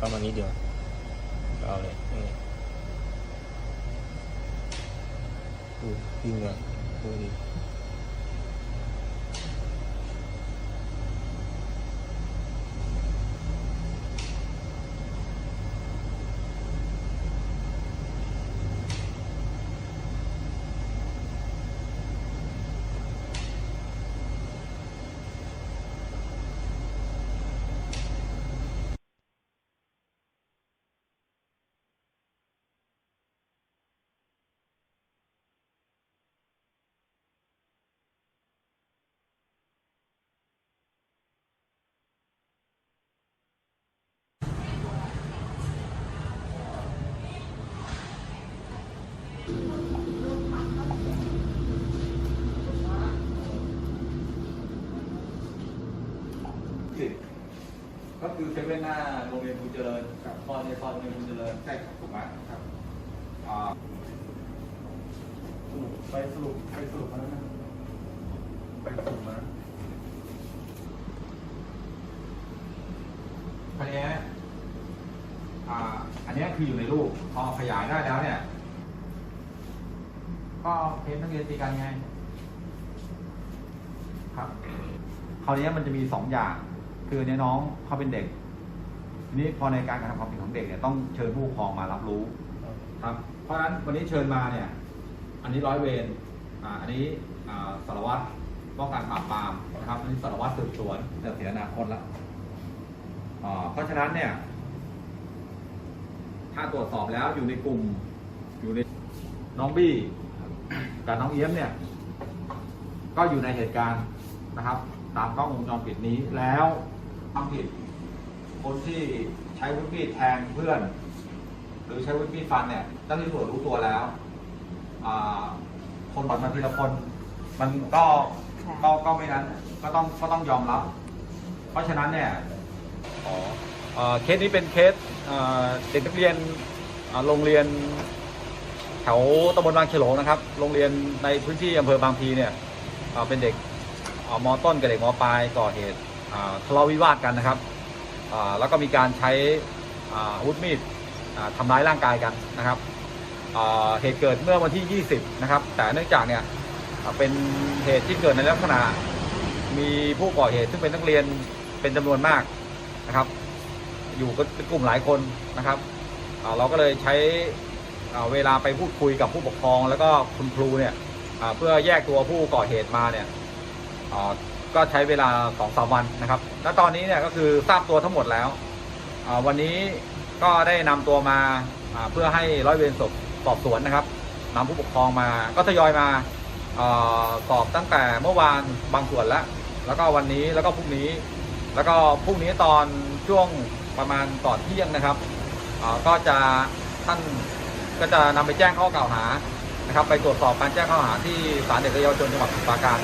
ประมาณนี้เดียวเอาเลยนี่ดูยิงเลยดูดิ สิบก็คือเซเว่นหน้าโรงเรียนบุญเจริญครับซอยในซอยโรงเรียนบุญเจริญใช่ครับถูกมากครับอ่าสรุปไปสรุปไปสรุปมาแล้วนะไปสรุปมาคันนี้ยอ่าอันเนี้ยคืออยู่ในรูปพอขยายได้แล้วเนี่ยก็เทนนักเรียนตีกันไงครับคราวนี้มันจะมีสองอย่าง คือเนี่ยน้องเขาเป็นเด็ก ทีนี้พอในการกระทำความผิดของเด็กเนี่ยต้องเชิญผู้ปกครองมารับรู้ ครับ เพราะฉะนั้นวันนี้เชิญมาเนี่ย อันนี้ร้อยเวรอ่าอันนี้อ่าสารวัตรป้องกันปราบปรามนะครับอันนี้สารวัตรสืบสวนจะเสียอนาคตล้วอ่าเพราะฉะนั้นเนี่ย ถ้าตรวจสอบแล้วอยู่ในกลุ่ม อยู่ในน้องบี้กับน้องเอี้ยมเนี่ย ก็อยู่ในเหตุการณ์นะครับ ตามกล้องวงจรปิดนี้แล้ว ทำผิด คนที่ใช้วุฒิมีดแทงเพื่อน หรือใช้วุฒิมีดฟันเนี่ยเจ้าหน้าที่ตำรวจรู้ตัวแล้วอ่าคนบัดมาทีละคน มันก็ก็ก็ไม่นั้นก็ต้องก็ต้องยอมรับ เพราะฉะนั้นเนี่ยอ๋อเอ่อเคสนี้เป็นเคสเอ่อเด็กนักเรียนเอ่อโรงเรียนแถวตำบลบางเฉลงนะครับ โรงเรียนในพื้นที่อำเภอบางพลีเนี่ยเอ่อเป็นเด็กเอ่อมต้นกับเด็กมปลายก่อเหตุอ่า ทะเลาะวิวาทกันนะครับแล้วก็มีการใช้อาวุธมีดอ่าทำร้ายร่างกายกันนะครับเหตุเกิดเมื่อวันที่ 20 นะครับ แต่เนื่องจากเนี่ยเป็นเหตุที่เกิดในลักษณะมีผู้ก่อเหตุซึ่งเป็นนักเรียนเป็นจำนวนมากนะครับ อยู่กันเป็นกลุ่มหลายคนนะครับเราก็เลยใช้เวลาไปพูดคุยกับผู้ปกครอง แล้วก็คุณครูเนี่ยเพื่อแยกตัวผู้ก่อเหตุมาเนี่ย ก็ใช้เวลาสองสามวันนะครับ และตอนนี้เนี่ยก็คือทราบตัวทั้งหมดแล้ว วันนี้ก็ได้นำตัวมาเพื่อให้ร้อยเวรสอบสอบสวนนะครับนำผู้ปกครองมาก็ทยอยมาสอบตั้งแต่เมื่อวานบางส่วนแล้ว แล้วก็วันนี้แล้วก็พรุ่งนี้ แล้วก็พรุ่งนี้ตอนช่วงประมาณก่อนเที่ยงนะครับก็จะท่านก็จะนำไปแจ้งข้อกล่าวหานะครับ ไปตรวจสอบการแจ้งข้อหาที่ศาลเด็กและเยาวชนจังหวัดสมุทรปราการ